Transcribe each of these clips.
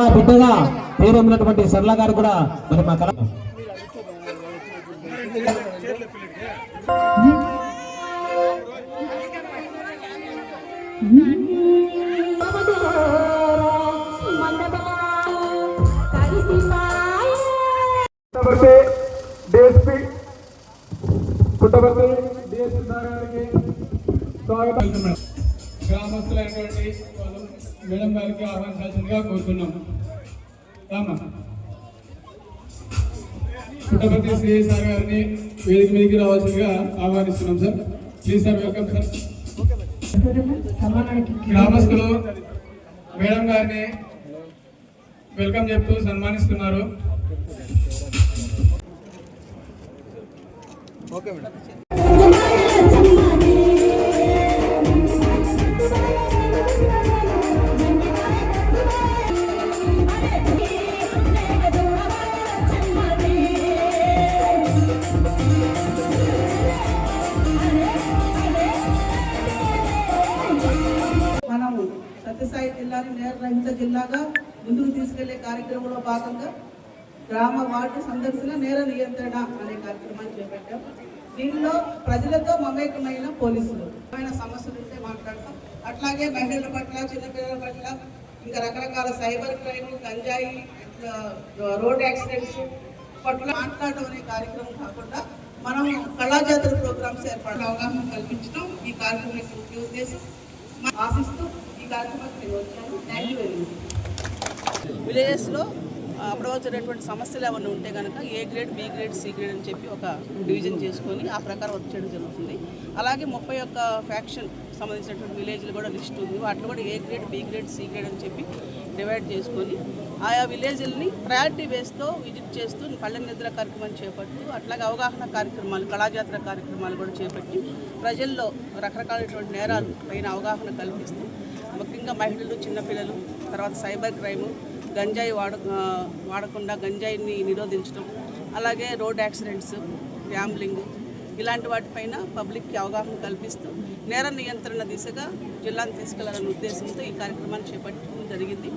చాలా బిడ్డగా పేరొందినటువంటి సరళ గారు కూడా మరి మా కళ డిఎస్పి డిఎస్పి గారికి స్వాగతం. గ్రామస్తులైనటువంటి వాళ్ళు మేడం గారికి ఆహ్వానించాల్సిందిగా కోరుతున్నాం. పుట్టపర్తి సిఐ సార్ గారిని వేదిక మీదకి రావాల్సిందిగా ఆహ్వానిస్తున్నాం sir. Please sir welcome sir. గ్రామస్తులు మేడం గారిని వెల్కమ్ చెప్తూ సన్మానిస్తున్నారు. జిల్లాని నేరరహిత జిల్లాగా ముందుకు తీసుకెళ్ళే కార్యక్రమంలో భాగంగా గ్రామ వార్డు సందర్శన నేర నియంత్రణ అనే కార్యక్రమాన్ని చేపట్టాం. దీనిలో ప్రజలతో మమేకమైన పోలీసులు. సమస్యలు ఉంటే మాట్లాడతాం. అట్లాగే మహిళల పట్ల చిన్నపిల్లల పట్ల ఇంకా రకరకాల సైబర్ క్రైమ్ గంజాయి రోడ్ యాక్సిడెంట్స్ పట్ల మాట్లాడడం అనే కార్యక్రమం కాకుండా మనం కళాజాతర ప్రోగ్రామ్స్ ఏర్పాటు అవగాహన కల్పించడం ఈ కార్యక్రమం యొక్క ముఖ్య ఉద్దేశం. ఆశిస్తూ ఈ నేను వచ్చాను థ్యాంక్ యూ వెరీ మచ్ విలేజెస్లో అప్పుడవచ్చినటువంటి సమస్యలు ఏమైనా ఉంటే కనుక A grade B grade C grade అని చెప్పి ఒక డివిజన్ చేసుకొని ఆ ప్రకారం వచ్చేయడం జరుగుతుంది. అలాగే ముప్పై ఒక్క ఫ్యాక్షన్ సంబంధించినటువంటి విలేజ్లు కూడా లిస్ట్ ఉంది. వాటిలో కూడా A grade B grade C grade అని చెప్పి డివైడ్ చేసుకొని ఆయా విలేజ్ని ప్రయారిటీ బేస్తో విజిట్ చేస్తూ పల్లె నిద్ర కార్యక్రమం చేపడుతూ అట్లాగే అవగాహన కార్యక్రమాలు కళాజాతర కార్యక్రమాలు కూడా చేపట్టి ప్రజల్లో రకరకాలైనటువంటి నేరాలు పైన అవగాహన కల్పిస్తూ ముఖ్యంగా మహిళలు చిన్నపిల్లలు తర్వాత సైబర్ క్రైము గంజాయి వాడ వాడకుండా గంజాయిని నిరోధించడం అలాగే రోడ్ యాక్సిడెంట్స్ గ్యాంబ్లింగ్ ఇలాంటి వాటిపైన పబ్లిక్కి అవగాహన కల్పిస్తూ నేర నియంత్రణ దిశగా జిల్లాను తీసుకెళ్ళాలనే ఉద్దేశంతో ఈ కార్యక్రమాన్ని చేపట్టడం జరిగింది.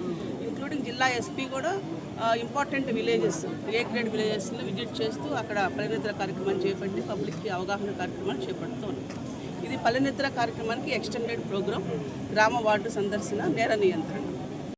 ఇంక్లూడింగ్ జిల్లా ఎస్పీ కూడా ఇంపార్టెంట్ విలేజెస్ ఏ గ్రేడ్ విలేజెస్ని విజిట్ చేస్తూ అక్కడ పరిణితుల కార్యక్రమాన్ని చేపట్టి పబ్లిక్కి అవగాహన కార్యక్రమాలు చేపడుతూ ఇది పల్లెనిద్ర కార్యక్రమానికి ఎక్స్టెండెడ్ ప్రోగ్రాం గ్రామ వార్డు సందర్శన నేర నియంత్రణ.